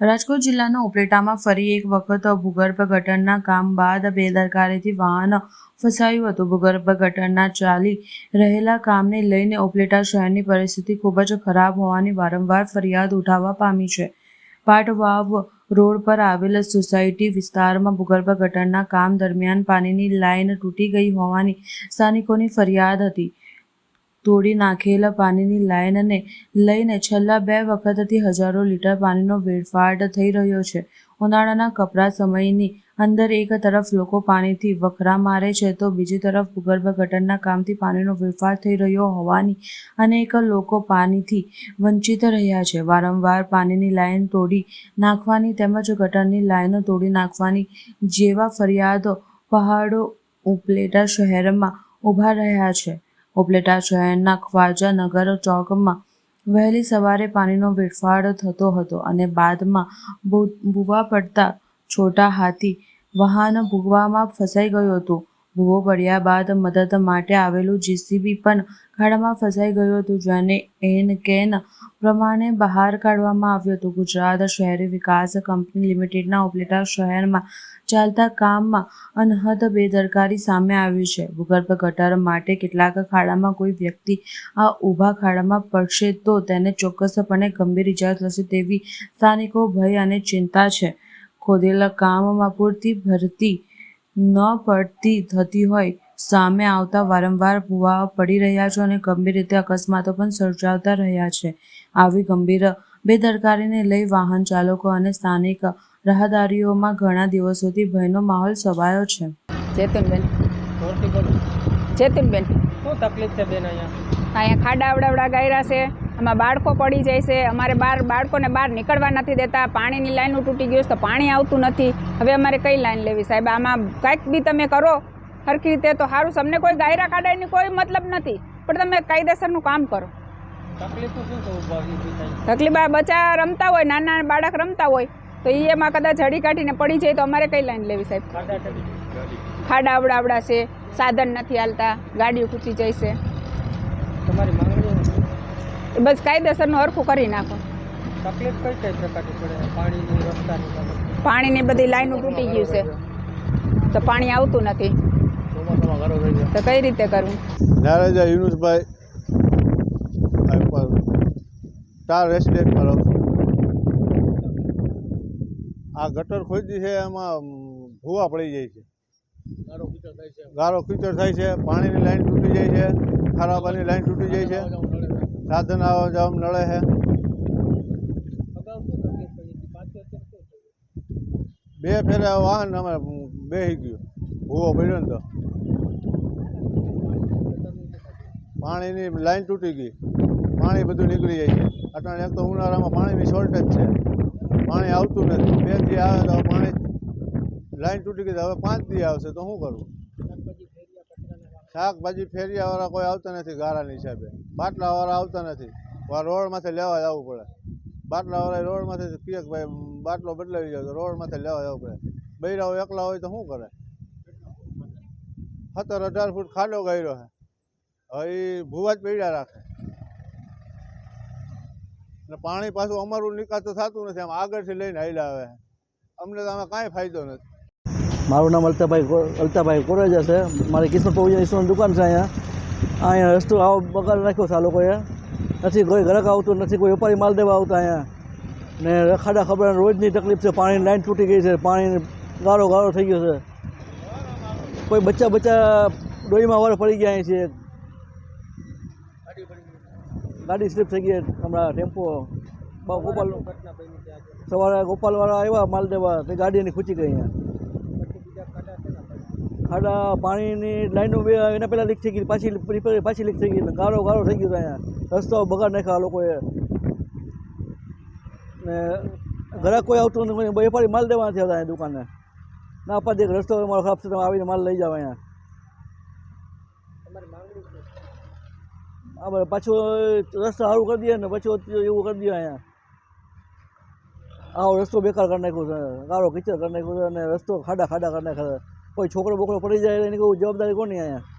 રાજકોટ જિલ્લાના ઉપલેટામાં ફરી એક વખત ભૂગર્ભ ગટરના કામ બાદ બેદરકારીથી વાહન ફસાયું હતું. ભૂગર્ભ ગટરના ચાલી રહેલા કામને લઈને ઉપલેટા શહેરની પરિસ્થિતિ ખૂબ જ ખરાબ હોવાની વારંવાર ફરિયાદ ઉઠાવવા પામી છે. પાટવાવ રોડ પર આવેલ સોસાયટી વિસ્તારમાં ભૂગર્ભ ગટરના કામ દરમિયાન પાણીની લાઇન તૂટી ગઈ હોવાની સ્થાનિકોની ફરિયાદ હતી. તોડી નાખેલા પાણીની લાઇનને લઈને છેલ્લા બે વખતથી હજારો લીટર પાણીનો વેડફાટ થઈ રહ્યો છે. ઉનાળાના કપરા સમયની અંદર એક તરફ લોકો પાણીથી વખરા મારે છે તો બીજી તરફ ભૂગર્ભ ગટરના કામથી પાણીનો વેડફાટ થઈ રહ્યો હોવાની અનેક લોકો પાણીથી વંચિત રહ્યા છે. વારંવાર પાણીની લાઇન તોડી નાખવાની તેમજ ગટરની લાઇનો તોડી નાખવાની જેવા ફરિયાદો પહાડો ઉપલેટા શહેરમાં ઊભા રહ્યા છે. ઉપલેટા શહેરના ખ્વાજાનગર ચોકમાં વહેલી સવારે પાણીનો વેડફાટ થતો હતો અને બાદમાં ભૂવા પડતા છોટા હાથી વાહન ભૂગવામાં ફસાઈ ગયું હતું. ભૂવો પડ્યા બાદ મદદ માટે આવેલું જીસીબી પણ ખાડામાં ફસાઈ ગયું હતું, જેને એન કેન પ્રમાણે બહાર કાઢવામાં આવ્યું હતું. ગુજરાત શહેરી વિકાસ કંપની લિમિટેડના ઉપલેટા શહેરમાં ચાલતા કામમાં અનહદ બેદરકારી સામે આવી છે. ભૂગર્ભ ગટર માટે કેટલાક ખાડામાં કોઈ વ્યક્તિ આ ઊભા ખાડામાં પડશે તો તેને ચોક્કસપણે ગંભીર ઇજા થશે તેવી સ્થાનિકો ભય અને ચિંતા છે. ખોદેલા કામમાં પૂરતી ભરતી ન પડતી થતી હોય. સામે આવતા વારંવાર ભૂવા પડી રહ્યા છે અને ગંભીર રીતે અકસ્માતો પણ સર્જાતા રહ્યા છે. આવી ગંભીર બેદરકારીને લઈ વાહન ચાલકો અને સ્થાનિક રાહદારીઓમાં ઘણા દિવસોથી ભયનો માહોલ સવાયો છે. ચેતનબેન ચેતનબેન શું તકલીફ છે બેન અહીંયા? અહીંયા ખાડા આવડાવડા ગાયરા છે. આમાં બાળકો પડી જાય છે. અમારે બહાર બાળકોને બહાર નીકળવા નથી દેતા. પાણીની લાઈનો તૂટી ગયું છે તો પાણી આવતું નથી. હવે અમારે કઈ લાઈન લેવી? સાહેબ આમાં કાંઈક બી તમે કરો. સરખી રીતે તો સારું તમને અમને કોઈ ગાયરા કાઢવાની કોઈ મતલબ નથી. પણ તમે કાયદેસરનું કામ કરો. તકલીફ બચ્ચા રમતા હોય નાના બાળક રમતા હોય તો એ એમાં કદાચ હડી કાઢીને પડી જાય તો અમારે કઈ લાઈન લેવી સાહેબ? ખાડા આવડાવડા છે. સાધન નથી હાલતા. ગાડીઓ ખૂચી જાય છે. તમારી બસ કાયદેસરનું હરખું કરી નાખો. તકલીફ કઈ કઈ પ્રકારની પડે? પાણીની રસ્તાની પાણીની બધી લાઈનો તૂટી ગયું છે. તો પાણી આવતું નથી. તો કઈ રીતે કરવું? નારાજા યુનુસભાઈ આ સ્ટાર રેસિડેન્ટમાં રહું છું આ ગટર ખોદી છે એમાં ભૂવા પડી જાય છે. ગારો કીચડ થાય છે. ગારો કીચડ થાય છે પાણીની લાઈન તૂટી જાય છે ખરાબાની લાઈન તૂટી જાય છે. સાધન આવવા જવા નળે છે. બે ફેરા વાહન અમે બેસી ગયું. ભૂવો પડ્યો તો. પાણીની લાઈન તૂટી ગઈ. પાણી બધું નીકળી જાય છે. અટાણે એક તો ઉનાળામાં પાણીની શોર્ટેજ છે. પાણી આવતું નથી. બેથી આવે તો પાણી લાઈન તૂટી ગઈ હવે પાંચ દી આવશે તો શું કરવું શાકભાજી ફેરિયાવાળા કોઈ આવતા નથી ગારાની હિસાબે. બાટલાવાળા આવતા નથી. રોડ રોડમાંથી લેવા જવું પડે. બાટલાવાળા રોડમાંથી કહે કે ભાઈ બાટલો બદલાવી જાય તો રોડમાંથી લેવા જવું પડે. બૈરાઓ એકલા હોય તો શું કરે? સત્તર અઢાર ફૂટ ખાડો ગયેલો છે હવે એ ભૂવા જ પીડા રાખે. ને પાણી પાછું અમારું નિકાસ તો થતું નથી. આમ આગળથી લઈને હાલ્યા આવે. અમને તો આમાં કાંઈ ફાયદો નથી. મારું નામ અલ્તાભાઈ કો- અલ્તાભાઈ કોરેજા છે. મારી કિસ્મત પૌજાની દુકાન છે અહીંયા. અહીંયા રસ્તો આવો બગાડ રાખ્યો છે આ લોકોએ. નથી કોઈ ગ્રાહક આવતું, નથી કોઈ વેપારી માલ દેવા આવતા અહીંયા. ને રખાડા ખબર રોજની તકલીફ છે, પાણીની લાઈન તૂટી ગઈ છે પાણી ગારો ગારો થઈ ગયો છે. કોઈ બચ્ચા બચ્ચા ડોહીમાં વાર પડી ગયા અહીં છે. ગાડી સ્લીપ થઈ ગઈ હમણાં ટેમ્પો. બા- ગોપાલ ઘટના બની છે આજે સવારે ગોપાલવાળા આવ્યા માલ દેવા, તે ગાડીની ખૂચી ગઈ અહીંયા પછી બીજા ખાડા છે ને પછી ખાડા પાણીની લાઈનો બે એના પહેલાં લીક થઈ ગઈ પાછી રિપેર પાછી લીક થઈ ગઈ ને ગારો ગારો થઈ ગયો અહીંયા. રસ્તો બગાડ નાખ્યા આ લોકોએ. ને ઘરાક કોઈ આવતું નથી વેપારી માલ દેવા નથી આવતા અહીંયા દુકાને. ના આપવા દે કે રસ્તો અમારો ખરાબ છે તમે આવીને માલ લઈ જાવ અહીંયા. તમારી માંગણી શું છે? આ બધે પાછું રસ્તો સારું કરી દે ને પછી એવું કરી દે અહીંયા. આવો રસ્તો બેકાર કરી નાખ્યો છે ગારો કીચડ કરી નાખ્યો છે અને રસ્તો ખાડા ખાડા કરી નાખ્યા છે. કોઈ છોકરો બોકરો પડી જાય એની કોઈ જવાબદારી કોની અહીંયા?